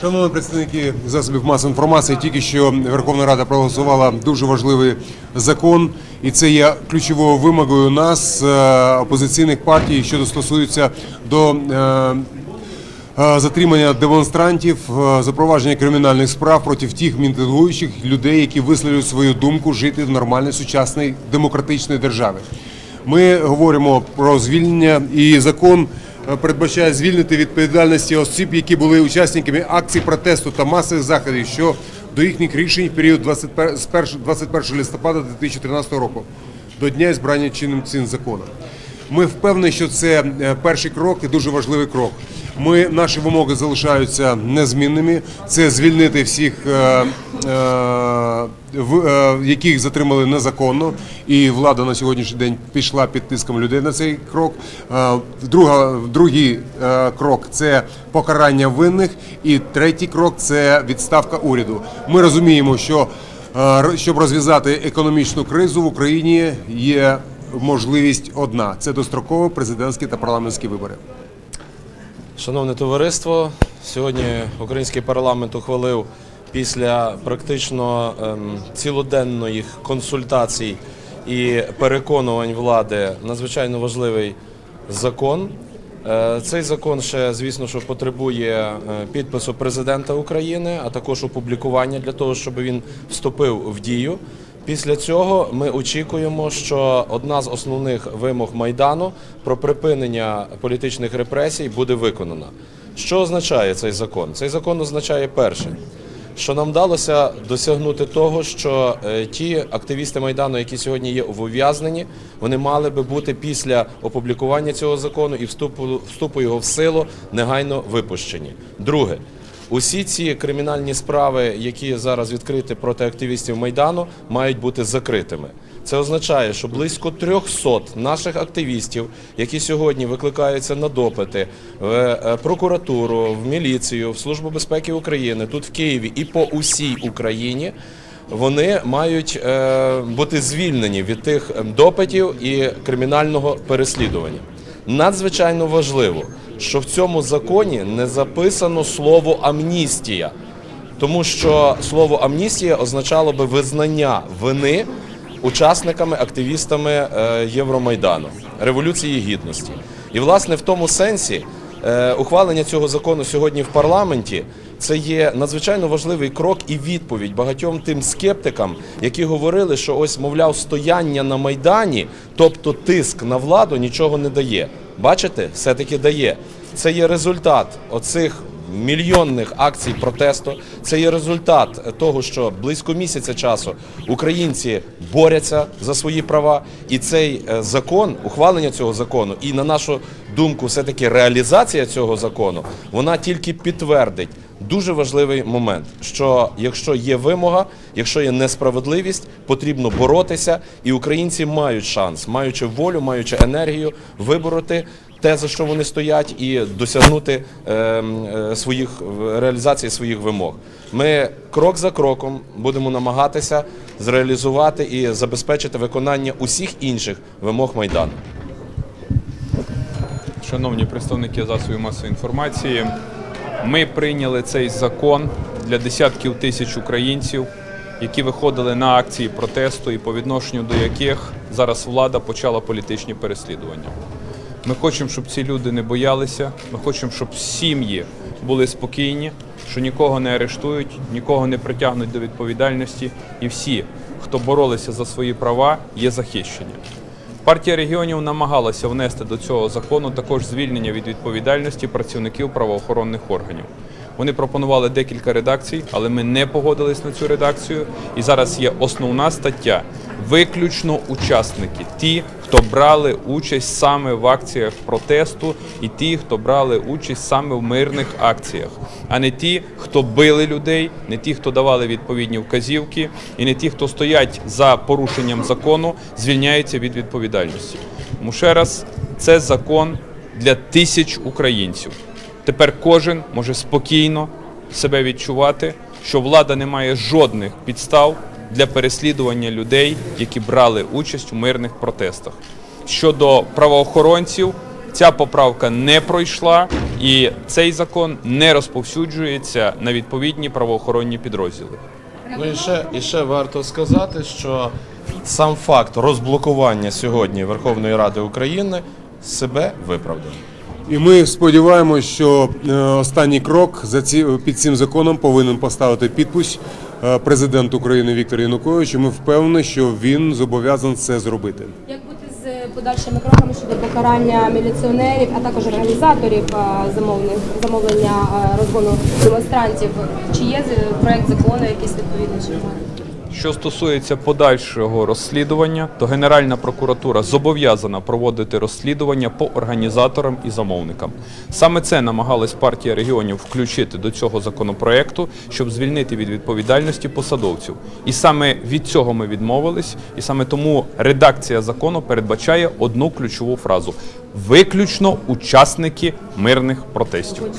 Шановні представники засобів масової інформації, тільки що Верховна Рада проголосувала дуже важливий закон, і це є ключовою вимогою нас, е, опозиційних партій, що стосується до е, е, затримання демонстрантів, запровадження кримінальних справ проти тих мітингуючих людей, які висловлюють свою думку жити в нормальній сучасній демократичній державі. Ми говоримо про звільнення і закон передбачає звільнити відповідальності осіб, які були учасниками акцій протесту та масових заходів, що до їхніх рішень в період 21 з 1 21 листопада 2013 року до дня збрання чинним цим законом. Ми впевнені, що це е, перший крок і дуже важливий крок. Ми наші вимоги залишаються незмінними. Це звільнити всіх, е, е, в- е, яких затримали незаконно, і влада на сьогоднішній день пішла під тиском людей на цей крок. Друга, другий крок це покарання винних, і третій крок це відставка уряду. Ми розуміємо, що щоб розв'язати економічну кризу в Україні є можливість одна: це дострокові президентські та парламентські вибори. Шановне товариство, сьогодні український парламент ухвалив після практично ем, цілоденної консультацій і переконувань влади надзвичайно важливий закон. Е, Цей закон ще, звісно, що потребує е, підпису президента України, а також опублікування для того, щоб він вступив в дію. Після цього ми очікуємо, що одна з основних вимог майдану про припинення політичних репресій буде виконана. Що означає цей закон? Цей закон означає перше, що нам вдалося досягнути того, що е, ті активісти майдану, які сьогодні є в ув'язненні, вони мали би бути після опублікування цього закону і вступу, вступу його в силу негайно випущені. Друге. Усі ці кримінальні справи, які зараз відкриті проти активістів майдану, мають бути закритими. Це означає, що близько 300 наших активістів, які сьогодні викликаються на допити в е, прокуратуру, в міліцію, в службу безпеки України, тут в Києві і по усій Україні. Вони мають е, бути звільнені від тих допитів і кримінального переслідування. Надзвичайно важливо, що в цьому законі не записано слово амністія, тому що слово амністія означало би визнання вини учасниками, активістами е, Євромайдану, Революції Гідності. І, власне, в тому сенсі ухвалення цього закону сьогодні в парламенті це є надзвичайно важливий крок і відповідь багатьом тим скептикам, які говорили, що ось, мовляв, стояння на майдані, тобто тиск на владу, нічого не дає. Бачите, все-таки дає. Це є результат оцих мільйонних акцій протесту. Це є результат того, що близько місяця часу українці борються за свої права, і цей е, закон, ухвалення цього закону, і на нашу думку, все таки реалізація цього закону, вона тільки підтвердить. Дуже важливий момент, що якщо є вимога, якщо є несправедливість, потрібно боротися, і українці мають шанс, маючи волю, маючи енергію, вибороти те, за що вони стоять, і досягнути е, е, своїх реалізації своїх вимог. Ми крок за кроком будемо намагатися зреалізувати і забезпечити виконання усіх інших вимог майдану. Шановні представники засобів масової інформації, ми прийняли цей закон для десятків тисяч українців, які виходили на акції протесту і по відношенню до яких зараз влада почала політичні переслідування. Ми хочемо, щоб ці люди не боялися. Ми хочемо, щоб сім'ї були спокійні, що нікого не арештують, нікого не притягнуть до відповідальності, і всі, хто боролися за свої права, є захищені. Партія регіонів намагалася внести до цього закону також звільнення від відповідальності працівників правоохоронних органів. Вони пропонували декілька редакцій, але ми не погодились на цю редакцію. І зараз є основна стаття. Виключно учасники, ті, хто брали участь саме в акціях протесту, і ті, хто брали участь саме в мирних акціях, а не ті, хто били людей, не ті, хто давали відповідні вказівки, і не ті, хто стоять за порушенням закону, звільняються від відповідальності. Тому ще раз, це закон для тисяч українців. Тепер кожен може спокійно себе відчувати, що влада не має жодних підстав для переслідування людей, які брали участь у мирних протестах. Щодо правоохоронців, Ця поправка не пройшла, і цей закон не розповсюджується на відповідні правоохоронні підрозділи. Ну і ще, і ще варто сказати, що сам факт розблокування сьогодні Верховної Ради України себе виправдав. І ми сподіваємося, що е, останній крок за ці під цим законом повинен поставити підпис е, президент України Віктор Янукович. І Ми впевнені, що він зобов'язаний це зробити. Як бути з подальшими кроками щодо покарання міліціонерів, а також організаторів е, замовних замовлення е, розгону демонстрантів? Чи є проект закону якийсь відповідний чи немає? Що стосується подальшого розслідування, то Генеральна прокуратура зобов'язана проводити розслідування по організаторам і замовникам. Саме це намагалась партія регіонів включити до цього законопроекту, щоб звільнити від відповідальності посадовців. І саме від цього ми відмовились, і саме тому редакція закону передбачає одну ключову фразу: виключно учасники мирних протестів.